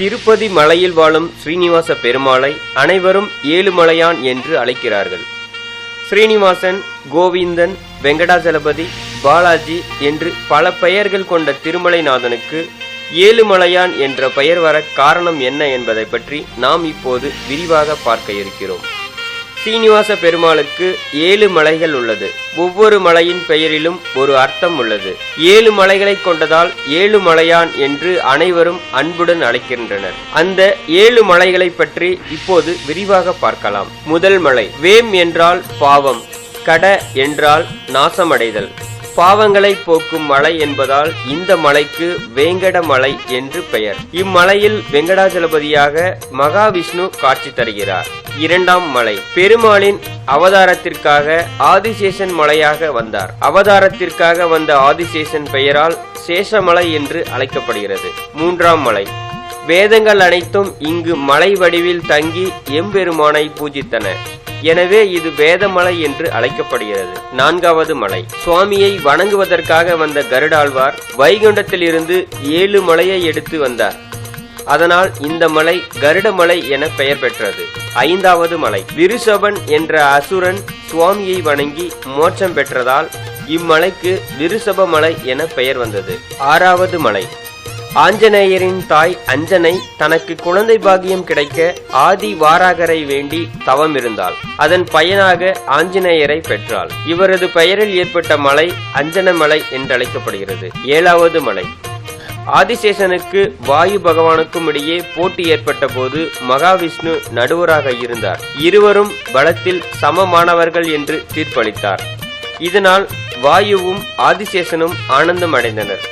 திருப்பதி மலையில் வாழும் ஸ்ரீனிவாச பெருமாளை அனைவரும் ஏழுமலையான் என்று அழைக்கிறார்கள். ஸ்ரீனிவாசன் கோவிந்தன் வெங்கடாசலபதி பாலாஜி என்று பல பெயர்கள் கொண்ட திருமலைநாதனுக்கு ஏழுமலையான் என்ற பெயர் வர காரணம் என்ன என்பதை பற்றி நாம் இப்போது விரிவாக பார்க்க இருக்கிறோம். சீனிவாச பெருமாளுக்கு ஏழு மலைகள் உள்ளது. ஒவ்வொரு மலையின் பெயரிலும் ஒரு அர்த்தம் உள்ளது. ஏழு மலைகளை கொண்டதால் ஏழு மலையான் என்று அனைவரும் அன்புடன் அழைக்கின்றனர். அந்த ஏழு மலைகளை பற்றி இப்போது விரிவாக பார்க்கலாம். முதல் மலை வேம் என்றால் பாவம் கட என்றால் நாசமடைதல். பாவங்களை போக்கும் மலை என்பதால் இந்த மலைக்கு வேங்கட மலை என்று பெயர். இம்மலையில் வெங்கடாஜலபதியாக மகாவிஷ்ணு காட்சி தருகிறார். இரண்டாம் மலை. பெருமாளின் அவதாரத்திற்காக ஆதிசேஷன் மலையாக வந்தார். அவதாரத்திற்காக வந்த ஆதிசேஷன் பெயரால் சேஷமலை என்று அழைக்கப்படுகிறது. மூன்றாம் மலை. வேதங்கள் அனைத்தும் இங்கு மலை வடிவில் தங்கி எம்பெருமானை பூஜித்தன. எனவே இது வேதமலை என்று அழைக்கப்படுகிறது. நான்காவது மலை. சுவாமியை வணங்குவதற்காக வந்த கருடாழ்வார் வைகுண்டத்திலிருந்து ஏழு மலையை எடுத்து வந்தார். அதனால் இந்த மலை கருடமலை என பெயர் பெற்றது. ஐந்தாவது மலை. விருஷபன் என்ற அசுரன் சுவாமியை வணங்கி மோட்சம் பெற்றதால் இம்மலைக்கு விருஷப மலை என பெயர் வந்தது. ஆறாவது மலை. ஆஞ்சநேயரின் தாய் அஞ்சனை தனக்கு குழந்தை பாகியம் கிடைக்க ஆதி வாராகரை வேண்டி தவம் இருந்தாள். அதன் பயனாக ஆஞ்சநேயரை பெற்றாள். இவரது பெயரில் ஏற்பட்ட மலை அஞ்சன மலை என்றழைக்கப்படுகிறது. ஏழாவது மலை. ஆதிசேஷனுக்கு வாயு பகவானுக்கும் இடையே போட்டி ஏற்பட்ட போது மகாவிஷ்ணு நடுவராக இருந்தார். இருவரும் பலத்தில் சமமானவர்கள் என்று தீர்ப்பளித்தார். இதனால் வாயுவும் ஆதிசேஷனும் ஆனந்தம் அடைந்தனர்.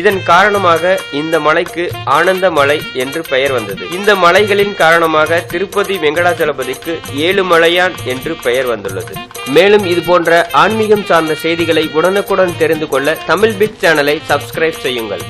இதன் காரணமாக இந்த மலைக்கு ஆனந்த மலை என்று பெயர் வந்தது. இந்த மலைகளின் காரணமாக திருப்பதி வெங்கடாச்சலபதிக்கு ஏழு மலையான் என்று பெயர் வந்துள்ளது. மேலும் இது போன்ற ஆன்மீகம் சார்ந்த செய்திகளை உடனுக்குடன் தெரிந்து கொள்ள தமிழ் பிக் சேனலை சப்ஸ்கிரைப் செய்யுங்கள்.